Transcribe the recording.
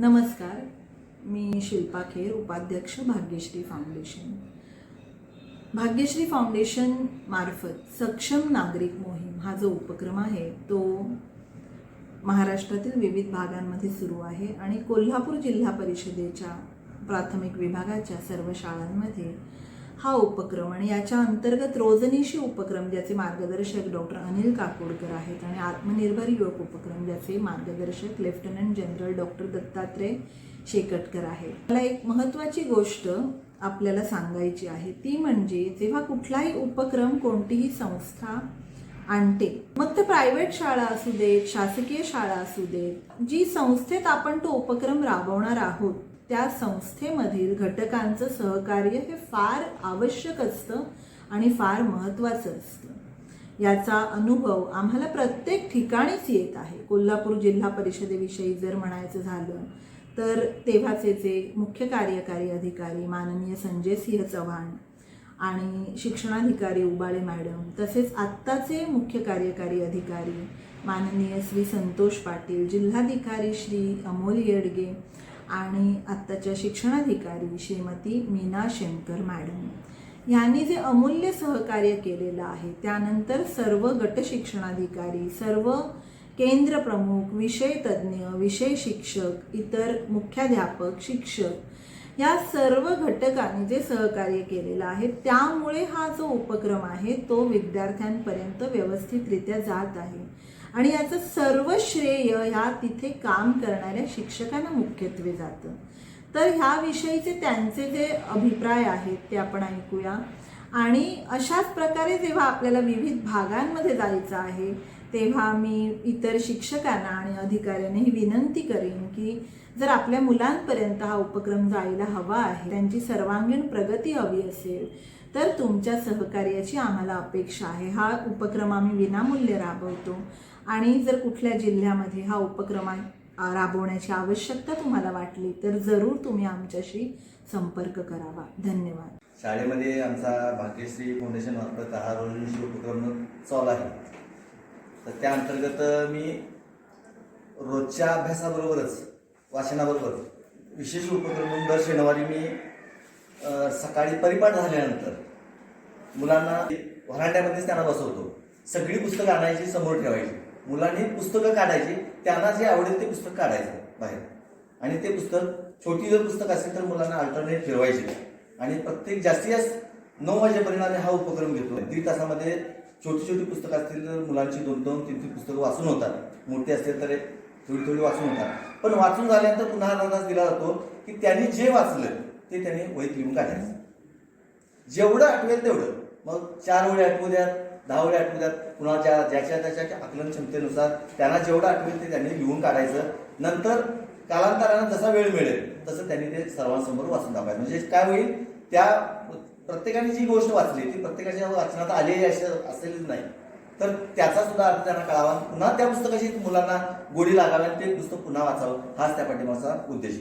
नमस्कार मी शिल्पा खेर उपाध्यक्ष Bhagyashree foundation. Bhagyashree foundation मार्फत सक्षम नागरिक मोहीम हा जो उपक्रम आहे तो महाराष्ट्रातील विविध भागांमध्ये सुरू आहे आणि कोल्हापूर जिल्हा परिषदेच्या प्राथमिक विभागाच्या सर्व शाळांमध्ये हा उपक्रम आणि याच्या अंतर्गत रोजनीशी उपक्रम ज्याचे मार्गदर्शक डॉक्टर अनिल काकोडकर आहेत आणि आत्मनिर्भर युवक उपक्रम ज्याचे मार्गदर्शक lieutenant general doctor Dattatray Shekatkar आहेत. मला एक महत्त्वाची गोष्ट आपल्याला सांगायची आहे. ती म्हणजे जेव्हा कुठलाही उपक्रम कोणतीही संस्था आणते. मग ते प्रायव्हेट शाळा असू देत शासकीय शाळा असू देत जी संस्थेत आपण तो उपक्रम राबवणार आहोत त्या संस्थेमधील घटकांचं सहकार्य हे फार आवश्यक असतं आणि फार महत्त्वाचं असतं. याचा अनुभव आम्हाला प्रत्येक ठिकाणीच येत आहे. कोल्हापूर जिल्हा परिषदेविषयी जर म्हणायचं झालं तर तेव्हाचे जे मुख्य कार्यकारी अधिकारी माननीय संजय सिंह चव्हाण आणि शिक्षणाधिकारी उबाळे मॅडम तसेच आत्ताचे मुख्य कार्यकारी अधिकारी माननीय श्री संतोष पाटील जिल्हाधिकारी श्री अमोल येडगे आणि आत्ताच्या शिक्षणाधिकारी श्रीमती मीना शंकर मॅडम. यांनी जे अमूल्य सहकार्य केलेलं आहे त्यानंतर सर्व गट शिक्षणाधिकारी सर्व केंद्र प्रमुख विषय तज्ज्ञ विषय शिक्षक इतर मुख्याध्यापक शिक्षक या सर्व घटकांनी जे सहकार्य केलेलं आहे त्यामुळे हा जो उपक्रम आहे तो विद्यार्थ्यांपर्यंत व्यवस्थितरित्या जात आहे. आणि याचं सर्व श्रेय ह्या तिथे काम करणाऱ्या शिक्षकांना मुख्यत्वे जातं. तर ह्याविषयीचे त्यांचे जे अभिप्राय आहेत ते आपण ऐकूया. आणि अशाच प्रकारे जेव्हा आपल्याला विविध भागांमध्ये जायचं आहे तेव्हा मी इतर शिक्षकांना आणि अधिकाऱ्यांना ही विनंती करेन की जर आपल्या मुलांपर्यंत हा उपक्रम जायला हवा आहे त्यांची सर्वांगीण प्रगती हवी असेल तर तुमच्या सहकार्याची आम्हाला अपेक्षा आहे. हा उपक्रम आम्ही विनामूल्य राबवतो. आणि जर कुठल्या जिल्ह्यामध्ये हा उपक्रम राबवण्याची आवश्यकता तुम्हाला वाटली तर जरूर तुम्ही आमच्याशी संपर्क करावा. धन्यवाद. शाळेमध्ये आमचा भाग्यश्री फाउंडेशन मार्फत हा रोजनिशी उपक्रम चालू आहे. तर त्या अंतर्गत मी रोजच्या अभ्यासाबरोबरच वाचनाबरोबर विशेष उपक्रम म्हणून दर शनिवारी मी सकाळी परिपाठ झाल्यानंतर मुलांना व्हरांड्यामध्येच त्यांना बसवतो. सगळी पुस्तकं आणायची समोर ठेवायची. मुलांनी पुस्तकं काढायची त्यांना जे आवडेल ते पुस्तक काढायचं बाहेर. आणि ते पुस्तक छोटी जर पुस्तक असेल तर मुलांना अल्टरनेट फिरवायचे आणि प्रत्येक जास्तीत जास्त नऊ वाजेपर्यंत आम्ही हा उपक्रम घेतो. दीड तासामध्ये छोटी छोटी पुस्तकं असतील तर मुलांची दोन दोन तीन तीन पुस्तकं वाचून होतात. मोठी असतील तर थोडी थोडी वाचून होतात. पण वाचून झाल्यानंतर पुन्हा अंदाज दिला जातो की त्यांनी जे वाचलं ते त्यांनी वहीत लिहून काढायचं जेवढं आठवेल तेवढं. मग चार वेळी आठवू द्यात दहा वेळी आठवू द्यात. पुन्हा ज्या ज्याच्या त्याच्या आकलन क्षमतेनुसार त्यांना जेवढं आठवेल ते त्यांनी लिहून काढायचं. नंतर कालांतरानं जसा वेळ मिळेल तसं त्यांनी ते सर्वांसमोर वाचून दाखवायचं. म्हणजे काय होईल? त्या प्रत्येकाने जी गोष्ट वाचली ती प्रत्येकाच्या वाचनात आलेली असे- असेलच नाही तर त्याचा सुद्धा अर्थ त्यांना कळावा पुन्हा त्या पुस्तकाची मुलांना गोडी लागावी आणि ते पुस्तक पुन्हा वाचावं हाच त्या पाठिंबाचा उद्देश आहे.